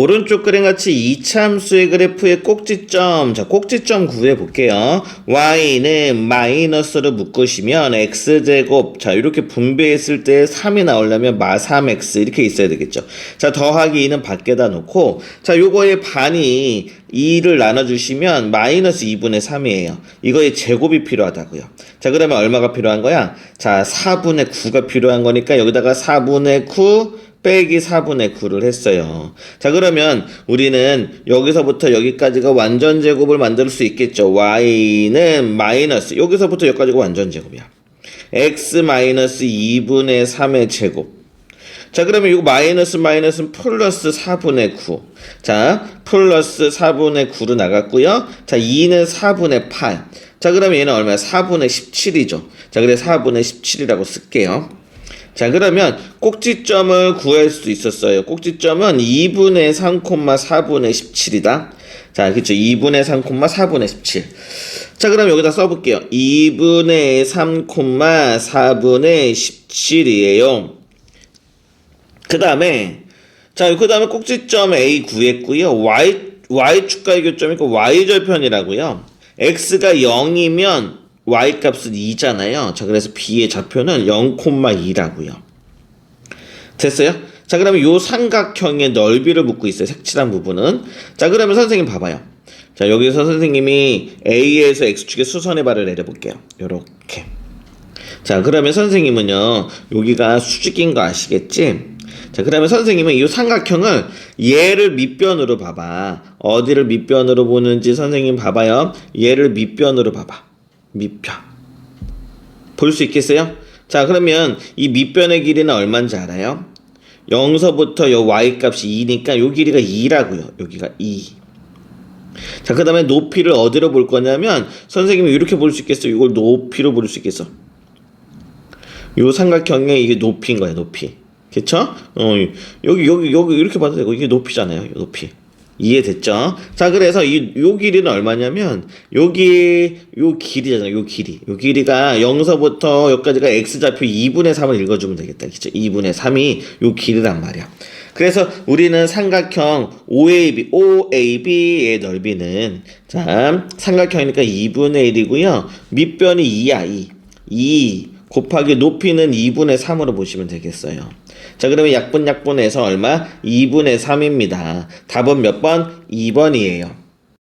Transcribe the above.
오른쪽 그림같이 이차함수의 그래프의 꼭지점. 자 꼭지점 구해 볼게요. y는 마이너스로 묶으시면 x제곱. 자 이렇게 분배했을 때 3이 나오려면 마 3x 이렇게 있어야 되겠죠. 자 더하기 2는 밖에다 놓고 자 요거의 반이 2를 나눠주시면 마이너스 2분의 3이에요. 이거의 제곱이 필요하다고요. 자 그러면 얼마가 필요한 거야? 자 4분의 9가 필요한 거니까 여기다가 4분의 9 빼기 4분의 9를 했어요. 자, 그러면 우리는 여기서부터 여기까지가 완전 제곱을 만들 수 있겠죠. y는 마이너스, 여기서부터 여기까지가 완전 제곱이야. x 마이너스 2분의 3의 제곱. 자, 그러면 이거 마이너스 마이너스는 플러스 4분의 9. 자, 플러스 4분의 9로 나갔고요. 자, 2는 4분의 8. 자, 그러면 얘는 얼마야? 4분의 17이죠. 자, 그래 4분의 17이라고 쓸게요. 자, 그러면 꼭지점을 구할 수 있었어요. 꼭지점은 2분의 3,4분의 17이다. 자, 그쵸. 2분의 3,4분의 17. 자, 그럼 여기다 써볼게요. 2분의 3,4분의 17이에요. 그 다음에, 자, 그 다음에 꼭지점 A 구했고요. Y, Y축과의 교점이니까 Y절편이라고요. X가 0이면 y 값은 2잖아요. 자, 그래서 b의 좌표는 0,2라고요. 됐어요? 자, 그러면 요 삼각형의 넓이를 묻고 있어요. 색칠한 부분은. 자, 그러면 선생님 봐봐요. 자, 여기서 선생님이 A에서 X축의 수선의 발을 내려볼게요. 요렇게. 자, 그러면 선생님은요, 여기가 수직인 거 아시겠지? 자, 그러면 선생님은 이 삼각형을 얘를 밑변으로 봐봐. 어디를 밑변으로 보는지 선생님 봐봐요. 얘를 밑변으로 봐봐. 밑변. 볼 수 있겠어요? 자, 그러면 이 밑변의 길이는 얼마인지 알아요? 0서부터 요 y 값이 2니까 요 길이가 2라고요. 여기가 2. 자, 그 다음에 높이를 어디로 볼 거냐면 선생님이 이렇게 볼 수 있겠어? 이걸 높이로 볼 수 있겠어? 요 삼각형의 이게 높이인 거야, 높이. 그쵸? 어, 여기, 여기, 여기 이렇게 봐도 되고 이게 높이잖아요, 높이. 이해됐죠? 자, 그래서 이, 요 길이는 얼마냐면, 여기, 요 길이잖아요, 요 길이. 요 길이가 0서부터 여기까지가 x좌표 2분의 3을 읽어주면 되겠다. 그쵸? 2분의 3이 요 길이란 말이야. 그래서 우리는 삼각형 OAB, OAB의 넓이는, 자, 삼각형이니까 2분의 1이고요. 밑변이 2야, 2. 2 곱하기 높이는 2분의 3으로 보시면 되겠어요. 자, 그러면 약분 약분해서 얼마? 2분의 3입니다. 답은 몇 번? 2번이에요.